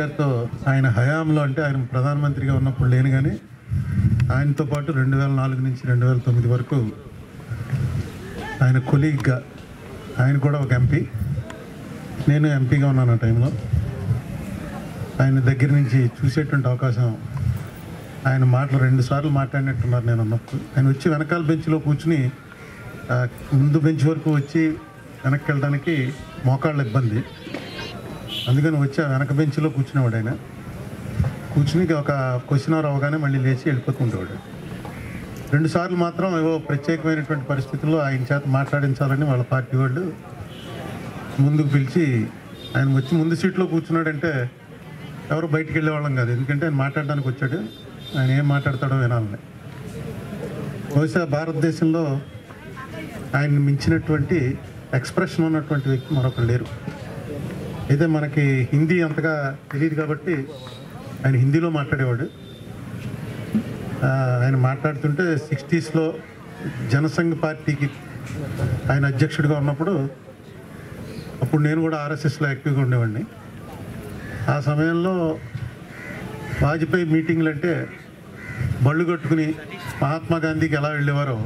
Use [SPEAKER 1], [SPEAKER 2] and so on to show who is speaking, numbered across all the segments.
[SPEAKER 1] గారితో ఆయన హయాంలో అంటే ఆయన ప్రధానమంత్రిగా ఉన్నప్పుడు లేను కానీ ఆయనతో పాటు రెండు వేల నాలుగు నుంచి రెండు వేల తొమ్మిది వరకు ఆయన కొలీగ్గా ఆయన కూడా ఒక ఎంపీ. నేను ఎంపీగా ఉన్నాను ఆ టైంలో. ఆయన దగ్గర నుంచి చూసేటువంటి అవకాశం ఆయన మాటలు రెండు సార్లు మాట్లాడినట్టున్నారు నేను ఉన్నప్పుడు ఆయన వచ్చి వెనకాల బెంచ్లో కూర్చుని ముందు బెంచ్ వరకు వచ్చి వెనక్కి వెళ్ళడానికి మోకాళ్ళ ఇబ్బంది. అందుకని వచ్చి ఆ వెనక బెంచ్లో కూర్చునేవాడు ఆయన. కూర్చుని ఒక క్వశ్చన్ అవర్ అవగానే మళ్ళీ లేచి వెళ్ళిపోతుండేవాడు. రెండుసార్లు మాత్రం ఏవో ప్రత్యేకమైనటువంటి పరిస్థితుల్లో ఆయన చేత మాట్లాడించాలని వాళ్ళ పార్టీ వాళ్ళు ముందుకు పిలిచి ఆయన వచ్చి ముందు సీట్లో కూర్చున్నాడంటే ఎవరు బయటికి వెళ్ళేవాళ్ళం కాదు. ఎందుకంటే ఆయన మాట్లాడడానికి వచ్చాడు. ఆయన ఏం మాట్లాడతాడో వినాలని. బహుశా భారతదేశంలో ఆయన మించినటువంటి ఎక్స్ప్రెషన్ ఉన్నటువంటి వ్యక్తి మరొకరు లేరు. అయితే మనకి హిందీ అంతగా తెలియదు కాబట్టి ఆయన హిందీలో మాట్లాడేవాడు. ఆయన మాట్లాడుతుంటే సిక్స్టీస్లో జనసంఘ్ పార్టీకి ఆయన అధ్యక్షుడిగా ఉన్నప్పుడు అప్పుడు నేను కూడా ఆర్ఎస్ఎస్లో యాక్టివ్గా ఉండేవాడిని. ఆ సమయంలో వాజ్పేయి మీటింగ్లు అంటే బళ్ళు కట్టుకుని మహాత్మా గాంధీకి ఎలా వెళ్ళేవారో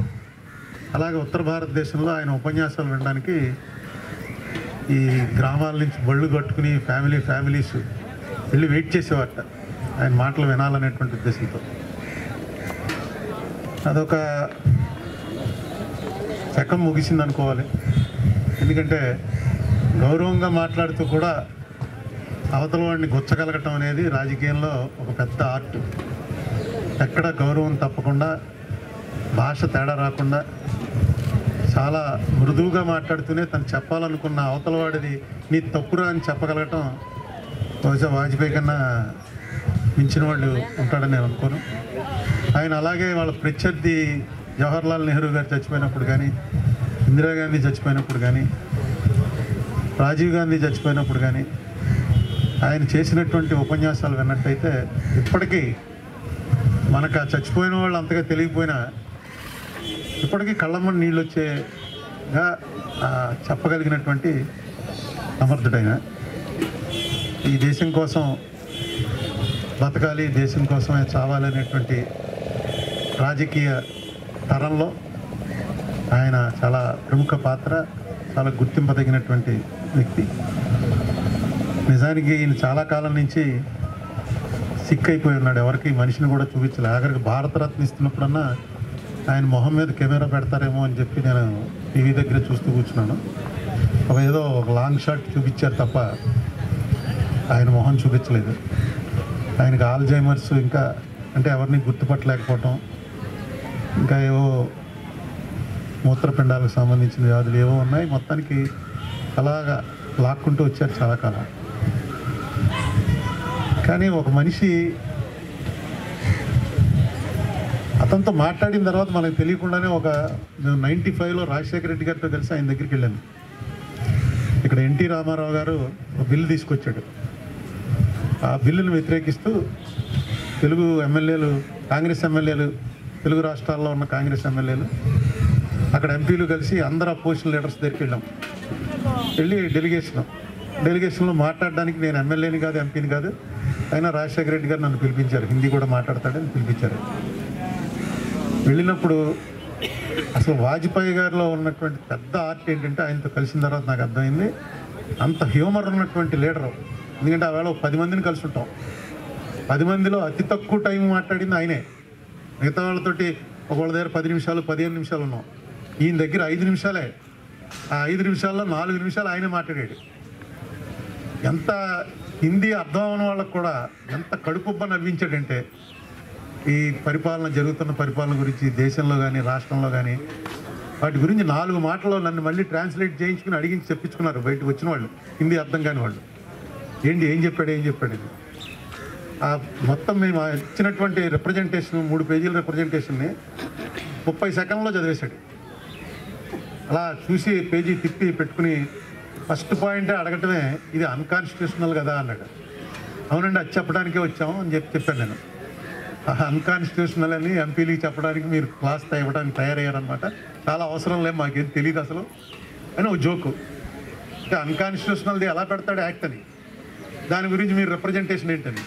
[SPEAKER 1] అలాగే ఉత్తర భారతదేశంలో ఆయన ఉపన్యాసాలు వినడానికి ఈ గ్రామాల నుంచి బళ్ళు కట్టుకుని ఫ్యామిలీ ఫ్యామిలీస్ వెళ్ళి వెయిట్ చేసేవాట. ఆయన మాటలు వినాలనేటువంటి ఉద్దేశంతో. అదొక చక్కం ముగిసింది అనుకోవాలి ఎందుకంటే గౌరవంగా మాట్లాడుతూ కూడా అవతల వాడిని గుచ్చగలగటం అనేది రాజకీయంలో ఒక పెద్ద ఆర్ట్. ఎక్కడ గౌరవం తప్పకుండా భాష తేడా రాకుండా చాలా మృదువుగా మాట్లాడుతూనే తను చెప్పాలనుకున్న అవతల వాడిది నీ తప్పురా అని చెప్పగలగటం బహుశా వాజ్పేయి కన్నా మించిన వాళ్ళు ఉంటాడని నేను అనుకోను. ఆయన అలాగే వాళ్ళ ప్రత్యర్థి జవహర్లాల్ నెహ్రూ గారు చచ్చిపోయినప్పుడు కానీ ఇందిరాగాంధీ చచ్చిపోయినప్పుడు కానీ రాజీవ్ గాంధీ చచ్చిపోయినప్పుడు కానీ ఆయన చేసినటువంటి ఉపన్యాసాలు విన్నట్టయితే ఇప్పటికీ మనకు ఆ చచ్చిపోయిన వాళ్ళు అంతగా తెలియకపోయినా ఇప్పటికీ కళ్ళమ్మని నీళ్ళు వచ్చేగా చెప్పగలిగినటువంటి సమర్థుడైన ఈ దేశం కోసం బతకాలి దేశం కోసమే చావాలనేటువంటి రాజకీయ తరంలో ఆయన చాలా ప్రముఖ పాత్ర చాలా గుర్తింపదగినటువంటి వ్యక్తి. నిజానికి ఈయన చాలా కాలం నుంచి సిక్ అయిపోయి ఉన్నాడు. ఎవరికి మనిషిని కూడా చూపించలే. ఆఖరికి భారతరత్న ఇస్తున్నప్పుడన్నా ఆయన మొహం మీద కెమెరా పెడతారేమో అని చెప్పి నేను టీవీ దగ్గర చూస్తూ కూర్చున్నాను. ఒక ఏదో ఒక లాంగ్ షాట్ చూపించారు తప్ప ఆయన మొహం చూపించలేదు. ఆయనకి ఆల్జైమర్స్ ఇంకా అంటే ఎవరిని గుర్తుపట్టలేకపోవటం ఇంకా ఏవో మూత్రపిండాలకు సంబంధించిన వ్యాధులు ఏవో ఉన్నాయి. మొత్తానికి అలాగా లాక్కుంటూ వచ్చారు చాలా కాలం. కానీ ఒక మనిషి అతనితో మాట్లాడిన తర్వాత మనకు తెలియకుండానే ఒక నేను నైంటీ ఫైవ్లో రాజశేఖర రెడ్డి గారితో కలిసి ఆయన దగ్గరికి వెళ్ళాను. ఇక్కడ ఎన్టీ రామారావు గారు ఒక బిల్లు తీసుకొచ్చాడు. ఆ బిల్లును వ్యతిరేకిస్తూ తెలుగు ఎమ్మెల్యేలు కాంగ్రెస్ ఎమ్మెల్యేలు తెలుగు రాష్ట్రాల్లో ఉన్న కాంగ్రెస్ ఎమ్మెల్యేలు అక్కడ ఎంపీలు కలిసి అందరు అపోజిషన్ లీడర్స్ దగ్గరికి వెళ్ళాం. వెళ్ళి డెలిగేషన్. డెలిగేషన్లో మాట్లాడడానికి నేను ఎమ్మెల్యేని కాదు ఎంపీని కాదు అయినా రాజశేఖర రెడ్డి గారు నన్ను పిలిపించారు. హిందీ కూడా మాట్లాడతాడని పిలిపించారు. వెళ్ళినప్పుడు అసలు వాజ్పేయి గారిలో ఉన్నటువంటి పెద్ద ఆర్ట్ ఏంటంటే ఆయనతో కలిసిన తర్వాత నాకు అర్థమైంది. అంత హ్యూమర్ ఉన్నటువంటి లీడరు. ఎందుకంటే ఆవేళ పది మందిని కలిసి ఉంటాం. పది మందిలో అతి తక్కువ టైం మాట్లాడింది ఆయనే. మిగతా వాళ్ళతోటి ఒకళ్ళ దగ్గర పది నిమిషాలు పదిహేను నిమిషాలు ఉన్నాం. ఈయన దగ్గర ఐదు నిమిషాలే. ఆ ఐదు నిమిషాల్లో నాలుగు నిమిషాలు ఆయనే మాట్లాడాడు. ఎంత హిందీ అర్థం అవని వాళ్ళకు కూడా ఎంత కడుపుబ్బ నవ్వించాడంటే ఈ పరిపాలన జరుగుతున్న పరిపాలన గురించి దేశంలో కానీ రాష్ట్రంలో కానీ వాటి గురించి నాలుగు మాటల్లో నన్ను మళ్ళీ ట్రాన్స్లేట్ చేయించుకుని అడిగించి చెప్పించుకున్నారు బయటకు వచ్చిన వాళ్ళు. హిందీ అర్థం కాని వాళ్ళు. ఏంటి ఏం చెప్పాడు ఏం చెప్పాడు ఇది ఆ మొత్తం మేము ఇచ్చినటువంటి రిప్రజెంటేషన్ మూడు పేజీల రిప్రజెంటేషన్ని ముప్పై సెకండ్లో చదివేశాడు. అలా చూసి పేజీ తిప్పి పెట్టుకుని ఫస్ట్ పాయింటే అడగటమే ఇది అన్కాన్స్టిట్యూషనల్ కదా అన్నాడు. అవునండి అది చెప్పడానికే వచ్చాము అని చెప్పి చెప్పాను నేను. అన్కాన్స్టిట్యూషనల్ అని ఎంపీలకి చెప్పడానికి మీరు క్లాస్ ఇవ్వడానికి తయారయ్యారనమాట చాలా అవసరం లేదు మాకేం తెలియదు అసలు. అని ఒక జోకు. అంటే అన్కాన్స్టిట్యూషనల్ది ఎలా పెడతాడు యాక్ట్ అని. దాని గురించి మీరు రిప్రజెంటేషన్ ఏంటని.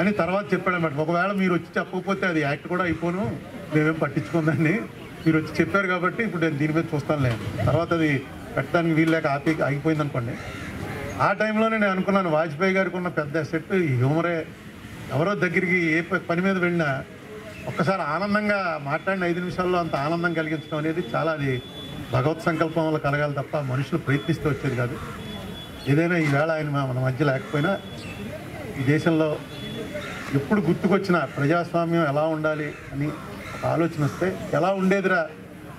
[SPEAKER 1] అని తర్వాత చెప్పాడన్నమాట. ఒకవేళ మీరు వచ్చి చెప్పకపోతే అది యాక్ట్ కూడా అయిపోను. మేమేం పట్టించుకుందండి మీరు వచ్చి చెప్పారు కాబట్టి ఇప్పుడు నేను దీని మీద లేదు తర్వాత అది పెట్టడానికి వీలు లేక ఆపి ఆగిపోయింది అనుకోండి ఆ టైంలోనే నేను అనుకున్నాను వాజ్పేయి గారికి ఉన్న పెద్ద సెట్ హ్యూమరే ఎవరో దగ్గరికి ఏ పని మీద వెళ్ళినా ఒక్కసారి ఆనందంగా మాట్లాడిన ఐదు నిమిషాల్లో అంత ఆనందం కలిగించడం అనేది చాలా అది భగవత్ సంకల్పం వల్ల కలగాలి తప్ప మనుషులు ప్రయత్నిస్తూ వచ్చేది కాదు. ఏదైనా ఈవేళ ఆయన మన మధ్య లేకపోయినా ఈ దేశంలో ఎప్పుడు గుర్తుకొచ్చినా ప్రజాస్వామ్యం ఎలా ఉండాలి అని ఒక ఆలోచన వస్తే ఎలా ఉండేదిరా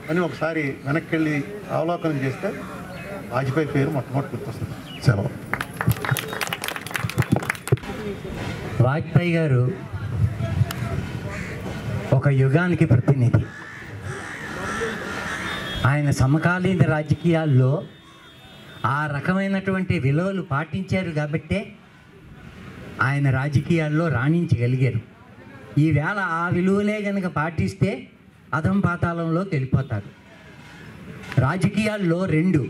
[SPEAKER 1] అని ఒకసారి వెనక్కి వెళ్ళి అవలోకనం చేస్తే వాజ్పేయి పేరు మొట్టమొదటి గుర్తొస్తుంది. సెలవు.
[SPEAKER 2] వాజ్పేయి గారు ఒక యుగానికి ప్రతినిధి. ఆయన సమకాలీన రాజకీయాల్లో ఆ రకమైనటువంటి విలువలు పాటించారు కాబట్టే ఆయన రాజకీయాల్లో రాణించగలిగారు. ఈవేళ ఆ విలువలే కనుక పాటిస్తే అధం పాతాళంలో వెళ్ళిపోతారు. రాజకీయాల్లో రెండు.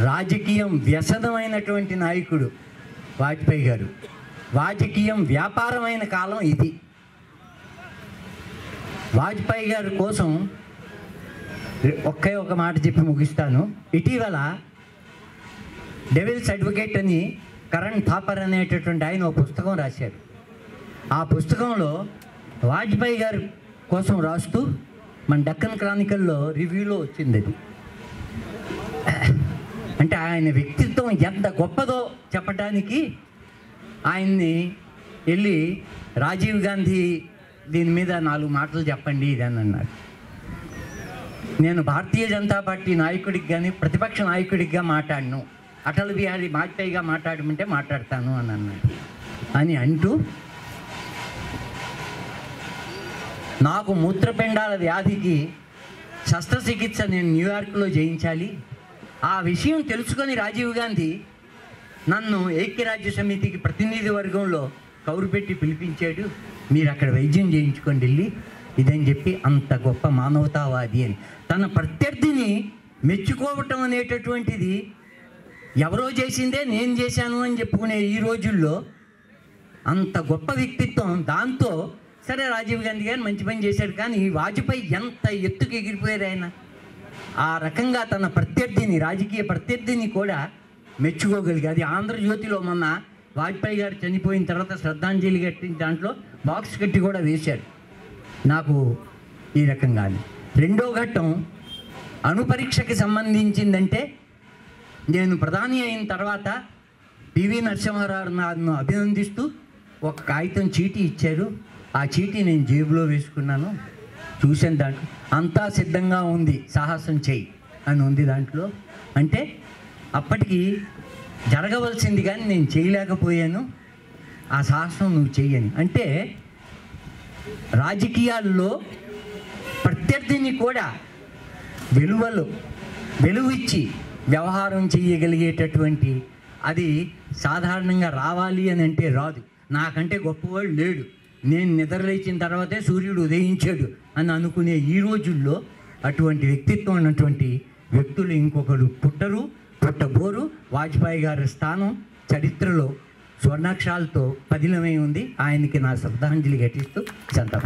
[SPEAKER 2] రాజకీయం వ్యసనమైనటువంటి నాయకుడు వాజ్పేయి గారు. రాజకీయం వ్యాపారమైన కాలం ఇది. వాజ్పేయి గారి కోసం ఒకే ఒక మాట చెప్పి ముగిస్తాను. ఇటీవల డెవిల్స్ అడ్వకేట్ అని కరణ్ థాపర్ అనేటటువంటి ఆయన ఒక పుస్తకం రాశారు. ఆ పుస్తకంలో వాజ్పేయి గారి కోసం రాస్తూ మన డక్కన్ క్రానికల్లో రివ్యూలో వచ్చింది అది. అంటే ఆయన వ్యక్తిత్వం ఎంత గొప్పదో చెప్పడానికి ఆయన్ని వెళ్ళి రాజీవ్ గాంధీ దీని మీద నాలుగు మాటలు చెప్పండి ఇది అని అన్నారు నేను భారతీయ జనతా పార్టీ నాయకుడికి కానీ ప్రతిపక్ష నాయకుడిగా మాట్లాడను. అటల్ బిహారీ వాజ్పేయిగా మాట్లాడమంటే మాట్లాడతాను అని అన్నాడు. అని అంటూ నాకు మూత్రపిండాల వ్యాధికి శస్త్రచికిత్స నేను న్యూయార్క్లో చేయించాలి. ఆ విషయం తెలుసుకొని రాజీవ్ గాంధీ నన్ను ఐక్యరాజ్య సమితికి ప్రతినిధి వర్గంలో కౌరు పెట్టి పిలిపించాడు. మీరు అక్కడ వైద్యం చేయించుకోండి వెళ్ళి ఇదని చెప్పి అంత గొప్ప మానవతావాది అని. తన ప్రత్యర్థిని మెచ్చుకోవటం అనేటటువంటిది ఎవరో చేసిందే నేను చేశాను అని చెప్పుకునే ఈ రోజుల్లో అంత గొప్ప వ్యక్తిత్వం దాంతో సరే రాజీవ్ గాంధీ గారు మంచి పని చేశాడు కానీ వాజ్పేయి ఎంత ఎత్తుకు ఎగిరిపోయారు ఆయన. ఆ రకంగా తన ప్రత్యర్థిని రాజకీయ ప్రత్యర్థిని కూడా మెచ్చుకోగలిగి అది ఆంధ్రజ్యోతిలో మొన్న వాజ్పేయి గారు చనిపోయిన తర్వాత శ్రద్ధాంజలి కట్టి దాంట్లో బాక్స్ కట్టి కూడా వేశారు. నాకు ఈ రకంగానే. రెండో ఘట్టం అణుపరీక్షకి సంబంధించిందంటే నేను ప్రధాని అయిన తర్వాత పివి నరసింహారావు నన్ను అభినందిస్తూ ఒక కాగితం చీటీ ఇచ్చారు. ఆ చీటీ నేను జేబులో వేసుకున్నాను. చూశాను దాంట్లో అంతా సిద్ధంగా ఉంది సాహసం చేయి అని ఉంది దాంట్లో. అంటే అప్పటికి జరగవలసింది కానీ నేను చేయలేకపోయాను. ఆ సాహసం నువ్వు చేయని. అంటే రాజకీయాల్లో ప్రత్యర్థిని కూడా విలువలు వెలువిచ్చి వ్యవహారం చేయగలిగేటటువంటి అది సాధారణంగా రావాలి అని అంటే రాదు. నాకంటే గొప్పవాడు లేడు. నేను నిద్రలేచిన తర్వాతే సూర్యుడు ఉదయించాడు అని అనుకునే ఈ రోజుల్లో అటువంటి వ్యక్తిత్వం ఉన్నటువంటి వ్యక్తులు ఇంకొకరు పుట్టరు. పుట్టబోరు. వాజ్పేయి గారి స్థానం చరిత్రలో స్వర్ణాక్షరాలతో పదిలమై ఉంది. ఆయనకి నా శ్రద్ధాంజలి ఘటిస్తూ సంతాప